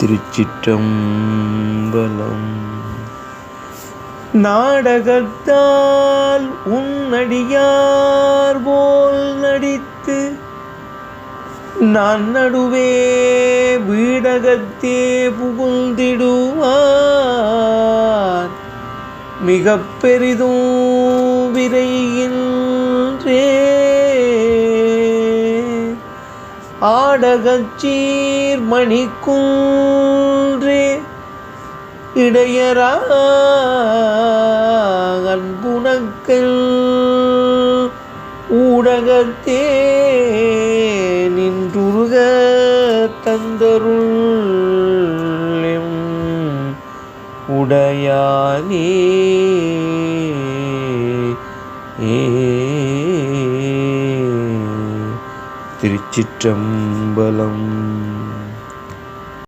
திருச்சிற்றம்பலம். நாடகத்தால் உன்னடியார் போல் நடித்து நான் நடுவே வீடகத்தே புகுந்திடுவார். மிக பெரிதும் விரையின் ஆடகச்சீர் குன்றே இடையரா அன்புணக்கல் ஊடகத்தே நின்றுருக தந்தருள் உடையானே. ஏ திருச்சிற்றம்பலம்.